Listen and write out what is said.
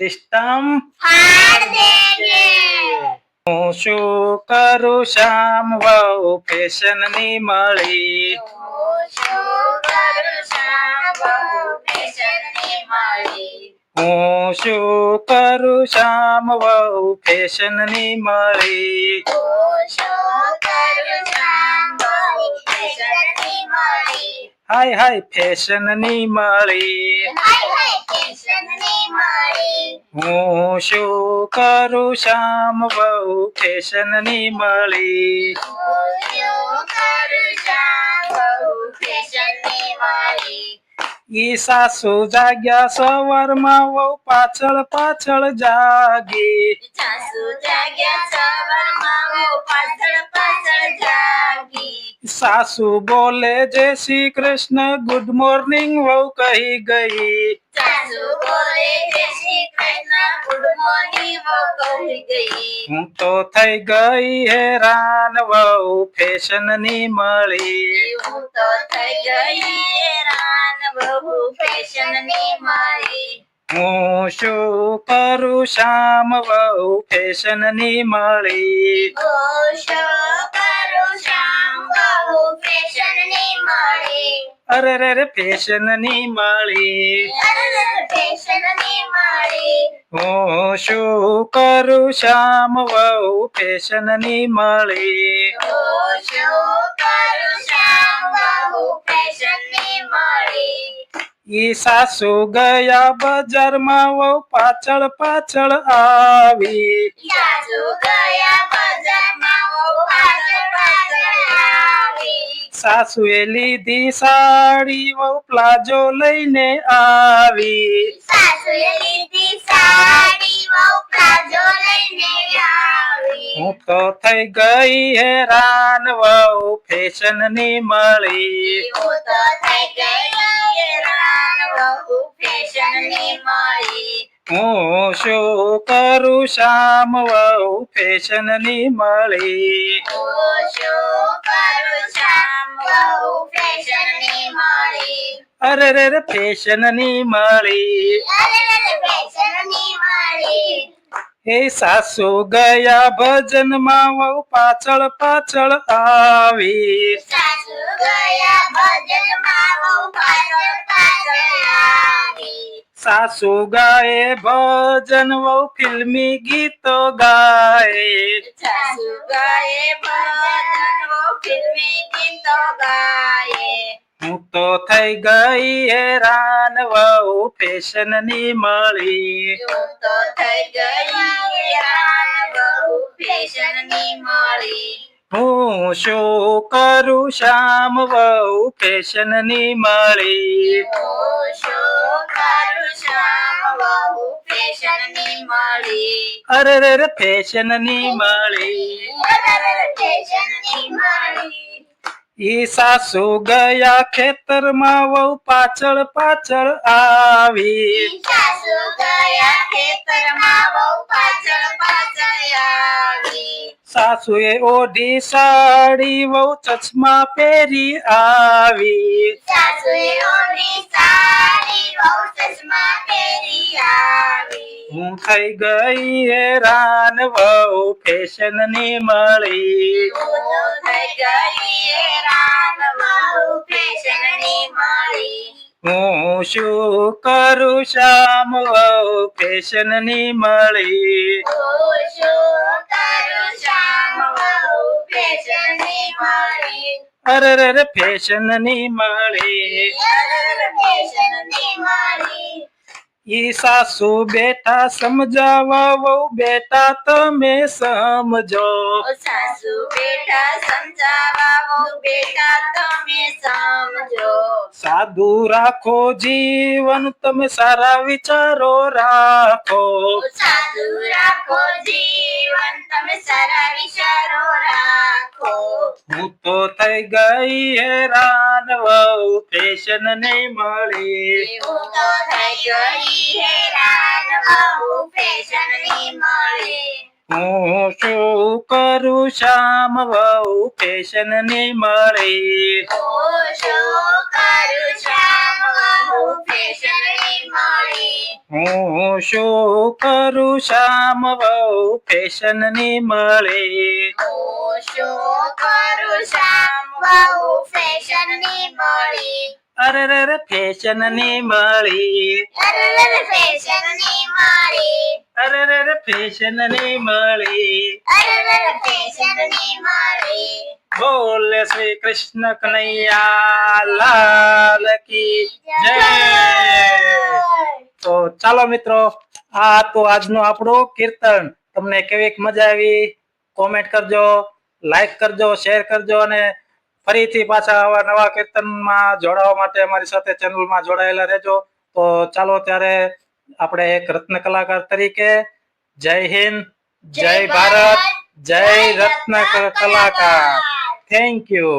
System હું શું કરું શામ? વહુ ફેશનની મળી. હું શું કરું શામ? વહુ ફેશનની મળી. હાય હાય ફેશનની મળી હું શું કરું શ્યામ બહુ ફેશનની મળી? હું શું કરું શ્યામ બહુ ફેશનની મળી? ઈ સાસુ જાગ્યા? સવારમાં વહુ પાછળ પાછળ જાગી. સાસુ જાગ્યા? સવારમાં હું પાછળ પાછળ જાગી. સાસુ બોલે? જય શ્રી કૃષ્ણ ગુડ મોર્નિંગ વહુ કહી ગઈ. સાસુ બોલે? જય હું તો થઈ ગઈ હેરાન વહુ ફેશનની મળી. હું તો થઈ ગઈ હેરાન બહુ ફેશનની મળી. હું શું કરું શામ વહુ ફેશનની મળી. અરે રે ફેશનની મળી. હું શું કરું શ્યામ વહુ પેશનની મળી? ઈ સાસુ ગયા બજારમાં વહુ પાછળ પાછળ આવી. સાસુ ગયા બજારમાં પાછળ પાછળ આવી સાસુએ લીધી સાડી વહુ પ્લાઝો લઈને આવી. સાસુએ લીધી સાડી વહુ પ્લાઝો લઈને આવી. હું તો થઈ ગઈ હેરાન વહુ ફેશનની મળી. હું તો થઈ ગઈ હેરાન બહુ ફેશનની મળી. હું શું કરું શામ વહુ ફેશનની મળી. અરે રે ફેશનની મળી. એ સાસુ ગયા ભજનમાં વહુ પાછળ પાછળ આવી સાસુ ગયા ભજનમાં બહુ પાછળ પાછળ આવી સાસુ ગાય ભજન વહુ ફિલ્મી ગીતો ગાય સાસુ ગાયે ભજન વો ફિલ્મી ગીતો ગાયે હું તો થઈ ગઈ હેરાન વહુ ફેશનની મળી. હું તો થઈ ગઈ હેરાન બહુ ફેશનની મળી. હું શું કરું શામ વહુ ફેશનની મળી. હું શું કરું મળી. અરે રે ફેશનની મળી. અરે ફેશનની મળી. ઈ સાસુ ગયા ખેતરમાં વહુ પાછળ પાછળ આવી. સાસુ ગયા ખેતરમાં બહુ પાછળ પાછળ આવી. સાસુએ ઓઢી સાડી વહુ ચશ્મા પહેરી આવી. સાસુએ ઓઢી થઈ ગઈ હેરાન વહુ ફેશનની મળી. હું શું કરું શ્યામ વહુ ફેશનની મળી. અરે રે ફેશનની મળી. ઈ સાસુ બેટા સમજાવવા વહુ બેટા તમે સમજો ઓ સાસુ બેટા સમજાવા ઓ બેટા તમે સમજો સાદુ રાખો જીવન તમે સારા વિચારો રાખો ઓ સાસુ રાખો જીવન તમે સારા વિચારો રાખો હું તો થઈ ગઈ હેરાન વહુ ફેશન નહીં મળી હું તો થઈ ગઈ હેરાન બહુ ફેશનની મળી હું શું કરું શામ? વહુ પેશન ને મળી. હું શું કરું શામ? વહુ પેશન મળી. હું શું કરું શામ? વહુ ફેશનની મળે મળી. અરે રે રે ફેશનની મળી. અરર ફેશનની મળી. અરે રે રે ફેશનની મળી. અરર ફેશનની મળી. બોલે શ્રી કૃષ્ણ કનૈયા લાલ કી જય. તો ચાલો મિત્રો આ તો આજનું આપણું કીર્તન. તમને કેવી મજા આવી? કોમેન્ટ કરજો લાઈક કરજો શેર કરજો અને ફરીથી પાછા આવા નવા કીર્તનમાં જોડાવા માટે અમારી સાથે ચેનલમાં જોડાયેલા રહેજો. તો ચાલો ત્યારે આપણે એક રત્ન કલાકાર તરીકે જય હિન્દ જય ભારત જય રત્ન કલાકાર. Thank you